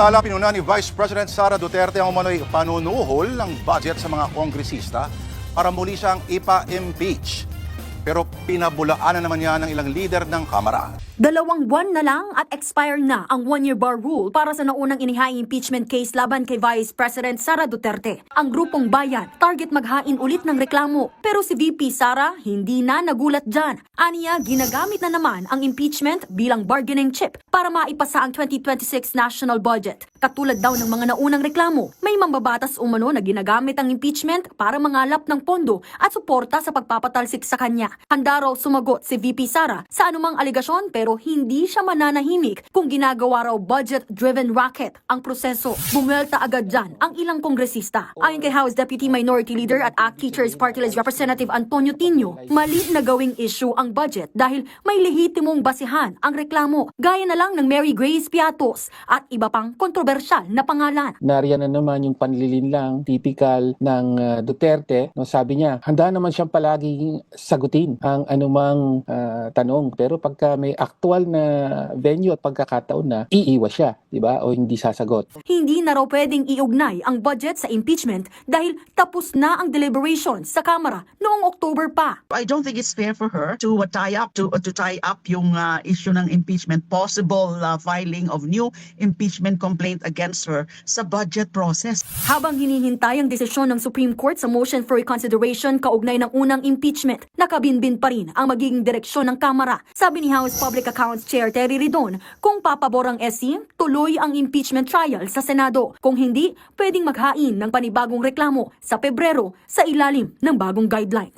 Samantala, pinuna ni Vice President Sara Duterte ang umano'y panunuhol ng budget sa mga kongresista para muli siyang ipa-impeach. Pero pinabulaanan naman niya ng ilang leader ng Kamara. Dalawang buwan na lang at expire na ang one-year bar rule para sa naunang inihaing impeachment case laban kay Vice President Sara Duterte. Ang grupong bayan, target maghain ulit ng reklamo. Pero si VP Sara hindi na nagulat dyan. Aniya, ginagamit na naman ang impeachment bilang bargaining chip para maipasa ang 2026 national budget. Katulad daw ng mga naunang reklamo, may mambabatas umano na ginagamit ang impeachment para mangalap ng pondo at suporta sa pagpapatalsik sa kanya. Handa raw sumagot si VP Sara sa anumang aligasyon pero hindi siya mananahimik kung ginagawa raw budget-driven racket ang proseso. Bumwelta agad dyan ang ilang kongresista. Ayon kay House Deputy Minority Leader at ACT Teachers Party List Representative Antonio Tino, mali na gawing issue ang budget dahil may lehitimong basihan ang reklamo gaya na lang ng Mary Grace Piatos at iba pang kontrobersyal na pangalan. Nariyan na naman yung panlilinlang typical ng uh, Duterte. No, sabi niya, handa naman siyang palaging sagutin ang anumang uh, tanong. Pero pagka may aktual na venue at pagkakataon na, iiwas siya, di ba? O hindi sasagot. Hindi na raw pwedeng iugnay ang budget sa impeachment dahil tapos na ang deliberation sa Kamara noong October pa. I don't think it's fair for her to uh, tie up to uh, to tie up yung uh, issue ng impeachment possible uh, filing of new impeachment complaint against her sa budget process. Habang hinihintay ang desisyon ng Supreme Court sa motion for reconsideration kaugnay ng unang impeachment, nakabinbin pa rin ang magiging direksyon ng Kamara. Sabi ni House Public Accounts Chair Terry Ridon, kung papabor ang SC, tuloy ang impeachment trial sa Senado. Kung hindi, pwedeng maghain ng panibagong reklamo sa Pebrero sa ilalim ng bagong guidelines.